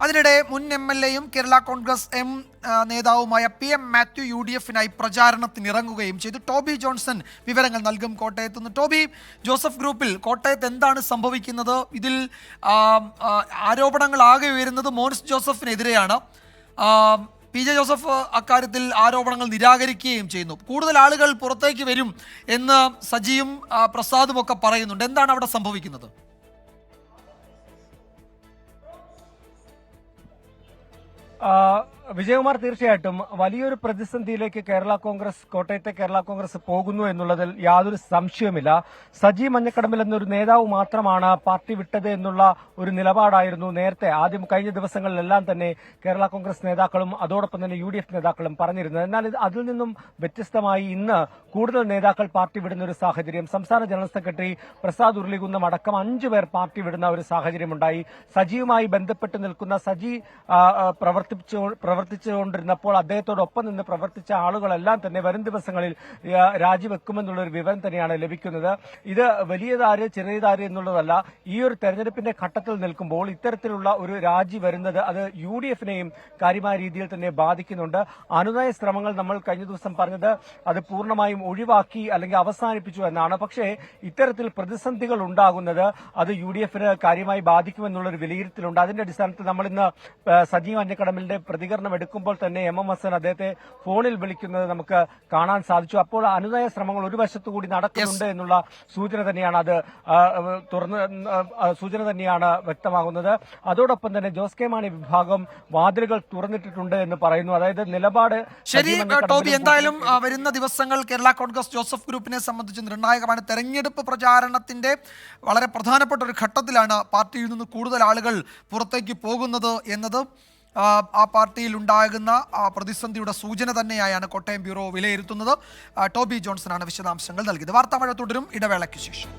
അതിനിടെ മുൻ M L എയും കേരള കോൺഗ്രസ് എം നേതാവുമായ P M Mathew U D എഫിനായി പ്രചാരണത്തിന് ഇറങ്ങുകയും ചെയ്തു. ടോബി ജോൺസൺ വിവരങ്ങൾ നൽകും കോട്ടയത്ത് നിന്ന് ടോബി ജോസഫ് ഗ്രൂപ്പിൽ കോട്ടയത്ത് എന്താണ് സംഭവിക്കുന്നത്? ഇതിൽ ആ, ആ, ആരോപണങ്ങൾ ആകെ ഉയരുന്നത് മോൻസ് ജോസഫിനെതിരെയാണ്. പി ജെ ജോസഫ് അക്കാര്യത്തിൽ ആരോപണങ്ങൾ നിരാകരിക്കുകയും ചെയ്യുന്നു. കൂടുതൽ ആളുകൾ പുറത്തേക്ക് വരും എന്ന് സജിയും പ്രസാദും ഒക്കെ പറയുന്നുണ്ട്. എന്താണ് അവിടെ സംഭവിക്കുന്നത്? ആ, വിജയകുമാർ തീർച്ചയായിട്ടും വലിയൊരു പ്രതിസന്ധിയിലേക്ക് കേരള കോൺഗ്രസ് കോട്ടയത്തെ കേരള കോൺഗ്രസ് പോകുന്നു എന്നുള്ളതിൽ യാതൊരു സംശയവുമില്ല. സജി മഞ്ഞക്കടമ്പിൽ എന്നൊരു നേതാവ് മാത്രമാണ് പാർട്ടി വിട്ടത് എന്നുള്ള ഒരു നിലപാടായിരുന്നു നേരത്തെ. ആദ്യം കഴിഞ്ഞ ദിവസങ്ങളിലെല്ലാം തന്നെ കേരള കോൺഗ്രസ് നേതാക്കളും അതോടൊപ്പം തന്നെ യു നേതാക്കളും പറഞ്ഞിരുന്നത്. എന്നാൽ അതിൽ നിന്നും വ്യത്യസ്തമായി ഇന്ന് കൂടുതൽ നേതാക്കൾ പാർട്ടി വിടുന്ന ഒരു സാഹചര്യം. സംസ്ഥാന ജനറൽ സെക്രട്ടറി പ്രസാദ് ഉരുളികുന്നം അടക്കം അഞ്ചു പേർ പാർട്ടി വിടുന്ന ഒരു സാഹചര്യമുണ്ടായി. സജിയുമായി ബന്ധപ്പെട്ട് നിൽക്കുന്ന സജി പ്രവർത്തിച്ചു പ്രവർത്തിച്ചുകൊണ്ടിരുന്നപ്പോൾ അദ്ദേഹത്തോടൊപ്പം നിന്ന് പ്രവർത്തിച്ച ആളുകളെല്ലാം തന്നെ വരും ദിവസങ്ങളിൽ രാജിവെക്കുമെന്നുള്ള ഒരു വിവരം തന്നെയാണ് ലഭിക്കുന്നത്. ഇത് വലിയതാര് ചെറിയതാര് എന്നുള്ളതല്ല ഈ ഒരു തെരഞ്ഞെടുപ്പിന്റെ ഘട്ടത്തിൽ നിൽക്കുമ്പോൾ ഇത്തരത്തിലുള്ള ഒരു രാജി വരുന്നത് അത് യു ഡി എഫിനെയും കാര്യമായ രീതിയിൽ തന്നെ ബാധിക്കുന്നുണ്ട്. അനുനയ ശ്രമങ്ങൾ നമ്മൾ കഴിഞ്ഞ ദിവസം പറഞ്ഞത് അത് പൂർണമായും ഒഴിവാക്കി അല്ലെങ്കിൽ അവസാനിപ്പിച്ചു എന്നാണ്. പക്ഷേ ഇത്തരത്തിൽ പ്രതിസന്ധികൾ ഉണ്ടാകുന്നത് അത് യു ഡി എഫിന് കാര്യമായി ബാധിക്കുമെന്നുള്ള ഒരു വിലയിരുത്തലുണ്ട്. അതിന്റെ അടിസ്ഥാനത്തിൽ നമ്മൾ ഇന്ന് സജീവ് അഞ്ഞക്കടമിലിന്റെ പ്രതികരണം എടുക്കുമ്പോൾ തന്നെ എം എം ഹസൻ അദ്ദേഹത്തെ ഫോണിൽ വിളിക്കുന്നത് നമുക്ക് കാണാൻ സാധിച്ചു. അപ്പോൾ അനുനയ ശ്രമങ്ങൾ ഒരു വശത്തുകൂടി നടക്കുന്നുണ്ട് എന്നുള്ള സൂചന തന്നെയാണ് അത് തുറന്ന് സൂചന തന്നെയാണ് വ്യക്തമാകുന്നത്. അതോടൊപ്പം തന്നെ ജോസ് കെ മാണി വിഭാഗം വാതിലുകൾ തുറന്നിട്ടിട്ടുണ്ട് എന്ന് പറയുന്നു. അതായത് നിലപാട് ശരി ടോബി എന്തായാലും വരുന്ന ദിവസങ്ങൾ കേരള കോൺഗ്രസ് ജോസഫ് ഗ്രൂപ്പിനെ സംബന്ധിച്ച് നിർണായകമാണ്. തെരഞ്ഞെടുപ്പ് പ്രചാരണത്തിന്റെ വളരെ പ്രധാനപ്പെട്ട ഒരു ഘട്ടത്തിലാണ് പാർട്ടിയിൽ നിന്ന് കൂടുതൽ ആളുകൾ പുറത്തേക്ക് പോകുന്നത് എന്നത് ആ, പാർട്ടിയിൽ ഉണ്ടാകുന്ന പ്രതിസന്ധിയുടെ സൂചന തന്നെയായാണ് കോട്ടയം ബ്യൂറോ വിലയിരുത്തുന്നത്. ടോബി ജോൺസൺ ആണ് വിശദാംശങ്ങൾ നൽകിയത്. വാർത്താമഴ തുടരും. ഇടവേളയ്ക്ക് ശേഷം.